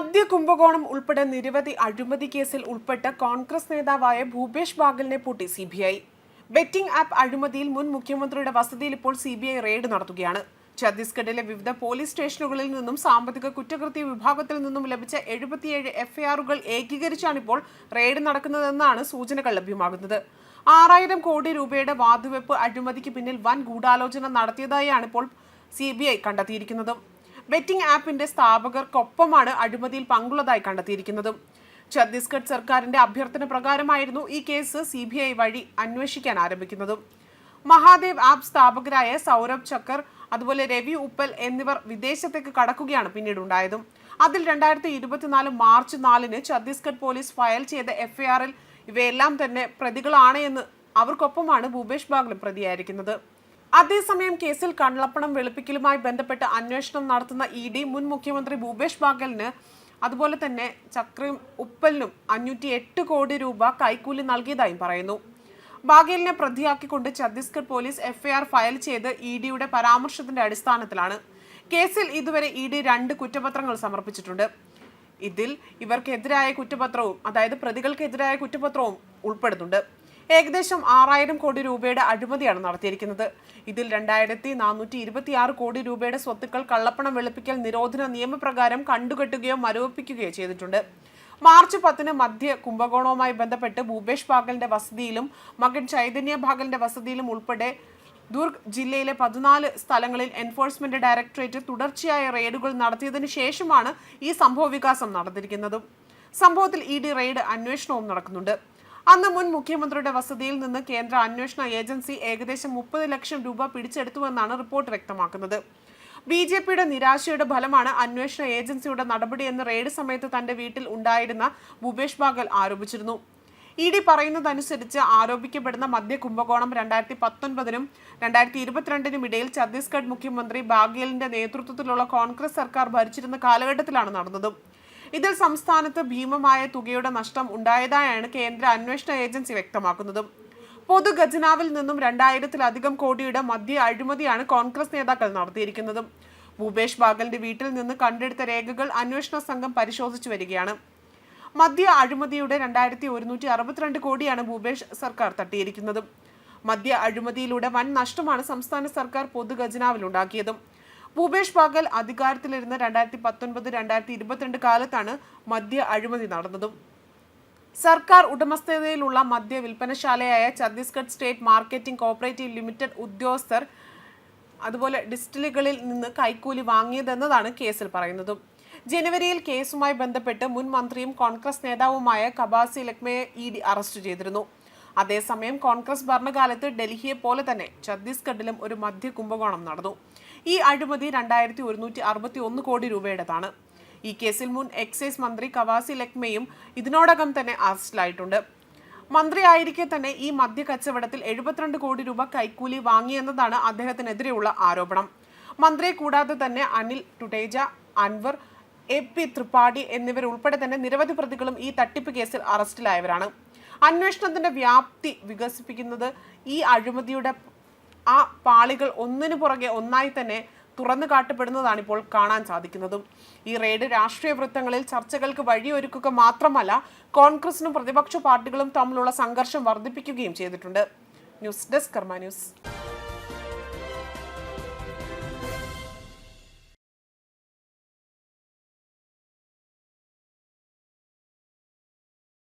മദ്യ കുംഭകോണം ഉൾപ്പെടെ നിരവധി അഴിമതി കേസിൽ ഉൾപ്പെട്ട കോൺഗ്രസ് നേതാവായ ഭൂപേഷ് ബാഗലിനെ പൂട്ടി C B I. Betting app അഴിമതിയിൽ മുൻ മുഖ്യമന്ത്രിയുടെ വസതിയിൽ ഇപ്പോൾ സി ബി ഐ റെയ്ഡ് നടത്തുകയാണ്. ഛത്തീസ്ഗഡിലെ വിവിധ പോലീസ് സ്റ്റേഷനുകളിൽ നിന്നും സാമ്പത്തിക കുറ്റകൃത്യ വിഭാഗത്തിൽ നിന്നും ലഭിച്ച എഴുപത്തിയേഴ് എഫ്ഐആറുകൾ ഏകീകരിച്ചാണിപ്പോൾ റെയ്ഡ് നടക്കുന്നതെന്നാണ് സൂചനകൾ ലഭ്യമാകുന്നത്. ആറായിരം കോടി രൂപയുടെ വാതുവെപ്പ് അഴിമതിക്ക് പിന്നിൽ വൻ ഗൂഢാലോചന നടത്തിയതായാണ് ഇപ്പോൾ സി ബി ഐ കണ്ടെത്തിയിരിക്കുന്നത്. ബെറ്റിംഗ് ആപ്പിന്റെ സ്ഥാപകർക്കൊപ്പമാണ് അഴിമതിയിൽ പങ്കുള്ളതായി കണ്ടെത്തിയിരിക്കുന്നത്. ഛത്തീസ്ഗഡ് സർക്കാരിന്റെ അഭ്യർത്ഥന പ്രകാരമായിരുന്നു ഈ കേസ് സി ബി ഐ വഴി അന്വേഷിക്കാൻ ആരംഭിക്കുന്നത്. മഹാദേവ് ആപ്പ് സ്ഥാപകരായ സൗരഭ് ചക്കർ അതുപോലെ രവി ഉപ്പൽ എന്നിവർ വിദേശത്തേക്ക് കടക്കുകയാണ് പിന്നീട് ഉണ്ടായതും അതിൽ രണ്ടായിരത്തി ഇരുപത്തിനാല് മാർച്ച് നാലിന് ഛത്തീസ്ഗഡ് പോലീസ് ഫയൽ ചെയ്ത എഫ്ഐആറിൽ ഇവയെല്ലാം തന്നെ പ്രതികളാണ് എന്ന് അവർക്കൊപ്പമാണ് ഭൂപേഷ് ബാഗലും പ്രതിയായിരിക്കുന്നത്. അതേസമയം കേസിൽ കള്ളപ്പണം വെളുപ്പിക്കലുമായി ബന്ധപ്പെട്ട് അന്വേഷണം നടത്തുന്ന ഇ ഡി മുൻ മുഖ്യമന്ത്രി ഭൂപേഷ് ബാഗലിന് അതുപോലെ തന്നെ ചക്രയും ഉപ്പലിനും അഞ്ഞൂറ്റി എട്ട് കോടി രൂപ കൈക്കൂലി നൽകിയതായും പറയുന്നു. ബാഗേലിനെ പ്രതിയാക്കിക്കൊണ്ട് ഛത്തീസ്ഗഡ് പോലീസ് എഫ്ഐആർ ഫയൽ ചെയ്ത് ഇ ഡിയുടെ പരാമർശത്തിന്റെ അടിസ്ഥാനത്തിലാണ്. കേസിൽ ഇതുവരെ ഇ ഡി രണ്ട് കുറ്റപത്രങ്ങൾ സമർപ്പിച്ചിട്ടുണ്ട്. ഇതിൽ ഇവർക്കെതിരായ കുറ്റപത്രവും അതായത് പ്രതികൾക്കെതിരായ കുറ്റപത്രവും ഉൾപ്പെടുന്നുണ്ട്. ഏകദേശം ആറായിരം കോടി രൂപയുടെ അഴിമതിയാണ് നടത്തിയിരിക്കുന്നത്. ഇതിൽ രണ്ടായിരത്തി നാനൂറ്റി ഇരുപത്തിയാറ് കോടി രൂപയുടെ സ്വത്തുക്കൾ കള്ളപ്പണം വെളുപ്പിക്കൽ നിരോധന നിയമപ്രകാരം കണ്ടുകെട്ടുകയോ മരവിപ്പിക്കുകയോ ചെയ്തിട്ടുണ്ട്. മാർച്ച് പത്തിന് മധ്യ കുംഭകോണവുമായി ബന്ധപ്പെട്ട് ഭൂപേഷ് ബാഗലിന്റെ വസതിയിലും മകൻ ചൈതന്യ ബാഗലിന്റെ വസതിയിലും ഉൾപ്പെടെ ദുർഗ് ജില്ലയിലെ പതിനാല് സ്ഥലങ്ങളിൽ എൻഫോഴ്സ്മെന്റ് ഡയറക്ടറേറ്റ് തുടർച്ചയായ റെയ്ഡുകൾ നടത്തിയതിനു ശേഷമാണ് ഈ സംഭവ വികാസം നടന്നിരിക്കുന്നതും. സംഭവത്തിൽ ഇ ഡി റെയ്ഡ് അന്വേഷണവും നടക്കുന്നുണ്ട്. അന്ന് മുൻ മുഖ്യമന്ത്രിയുടെ വസതിയിൽ നിന്ന് കേന്ദ്ര അന്വേഷണ ഏജൻസി ഏകദേശം മുപ്പത് ലക്ഷം രൂപ പിടിച്ചെടുത്തുവെന്നാണ് റിപ്പോർട്ട് വ്യക്തമാക്കുന്നത്. ബി ജെ പിയുടെ നിരാശയുടെ ഫലമാണ് അന്വേഷണ ഏജൻസിയുടെ നടപടിയെന്ന് റെയ്ഡ് സമയത്ത് തന്റെ വീട്ടിൽ ഉണ്ടായിരുന്ന ഭൂപേഷ് ബാഗൽ ആരോപിച്ചിരുന്നു. ഇ ഡി പറയുന്നതനുസരിച്ച് ആരോപിക്കപ്പെടുന്ന മദ്യ കുംഭകോണം രണ്ടായിരത്തി പത്തൊൻപതിനും രണ്ടായിരത്തി ഇരുപത്തിരണ്ടിനും ഇടയിൽ ഛത്തീസ്ഗഡ് മുഖ്യമന്ത്രി ബാഗേലിന്റെ നേതൃത്വത്തിലുള്ള കോൺഗ്രസ് സർക്കാർ ഭരിച്ചിരുന്ന കാലഘട്ടത്തിലാണ് നടന്നത്. ഇതിൽ സംസ്ഥാനത്ത് ഭീമമായ തുകയുടെ നഷ്ടം ഉണ്ടായതായാണ് കേന്ദ്ര അന്വേഷണ ഏജൻസി വ്യക്തമാക്കുന്നത്. പൊതു ഖജനാവിൽ നിന്നും രണ്ടായിരത്തിലധികം കോടിയുടെ മദ്യ അഴിമതിയാണ് കോൺഗ്രസ് നേതാക്കൾ നടത്തിയിരിക്കുന്നത്. ഭൂപേഷ് ബാഗലിന്റെ വീട്ടിൽ നിന്ന് കണ്ടെടുത്ത രേഖകൾ അന്വേഷണ സംഘം പരിശോധിച്ചു വരികയാണ്. മദ്യ അഴിമതിയുടെ രണ്ടായിരത്തി ഒരുന്നൂറ്റി അറുപത്തിരണ്ട് കോടിയാണ് ഭൂപേഷ് സർക്കാർ തട്ടിയിരിക്കുന്നത്. മദ്യ അഴിമതിയിലൂടെ വൻ നഷ്ടമാണ് സംസ്ഥാന സർക്കാർ പൊതു ഖജനാവിലുണ്ടാക്കിയതും ഭൂപേഷ് ബാഗൽ അധികാരത്തിലിരുന്ന രണ്ടായിരത്തി പത്തൊൻപത് രണ്ടായിരത്തി ഇരുപത്തിരണ്ട് കാലത്താണ് മദ്യ അഴിമതി നടന്നതും. സർക്കാർ ഉടമസ്ഥതയിലുള്ള മദ്യ വിൽപ്പനശാലയായ Chhattisgarh State Marketing Cooperative Limited ഉദ്യോഗസ്ഥർ അതുപോലെ ഡിസ്റ്റിലുകളിൽ നിന്ന് കൈക്കൂലി വാങ്ങിയതെന്നതാണ് കേസിൽ പറയുന്നത്. ജനുവരിയിൽ കേസുമായി ബന്ധപ്പെട്ട് മുൻ മന്ത്രിയും കോൺഗ്രസ് നേതാവുമായ കബാസി ലക്മയെ ഇ ഡി അറസ്റ്റ് ചെയ്തിരുന്നു. അതേസമയം കോൺഗ്രസ് ഭരണകാലത്ത് ഡൽഹിയെ പോലെ തന്നെ ഛത്തീസ്ഗഡിലും ഒരു മധ്യ കുംഭകോണം നടന്നു. ഈ അഴിമതി രണ്ടായിരത്തി ഒരുന്നൂറ്റി അറുപത്തി ഒന്ന് കോടി രൂപയുടേതാണ്. ഈ കേസിൽ മുൻ എക്സൈസ് മന്ത്രി കവാസി ലക്മയും ഇതിനോടകം തന്നെ അറസ്റ്റിലായിട്ടുണ്ട്. മന്ത്രിയായിരിക്കെ തന്നെ ഈ മദ്യ കച്ചവടത്തിൽ എഴുപത്തിരണ്ട് കോടി രൂപ കൈക്കൂലി വാങ്ങിയെന്നതാണ് അദ്ദേഹത്തിനെതിരെയുള്ള ആരോപണം. മന്ത്രിയെ കൂടാതെ തന്നെ അനിൽ ടുടേജ അൻവർ എ പി ത്രിപാഠി എന്നിവരുൾപ്പെടെ തന്നെ നിരവധി പ്രതികളും ഈ തട്ടിപ്പ് കേസിൽ അറസ്റ്റിലായവരാണ്. അന്വേഷണത്തിന്റെ വ്യാപ്തി വികസിപ്പിക്കുന്നത് ഈ അഴിമതിയുടെ ആ പാളികൾ ഒന്നിനു പുറകെ ഒന്നായി തന്നെ തുറന്നു കാട്ടപ്പെടുന്നതാണ് ഇപ്പോൾ കാണാൻ സാധിക്കുന്നതും. ഈ റെയ്ഡ് രാഷ്ട്രീയ വൃത്തങ്ങളിൽ ചർച്ചകൾക്ക് വഴിയൊരുക്കുക മാത്രമല്ല കോൺഗ്രസിനും പ്രതിപക്ഷ പാർട്ടികളും തമ്മിലുള്ള സംഘർഷം വർദ്ധിപ്പിക്കുകയും ചെയ്തിട്ടുണ്ട്. News desk Karma News.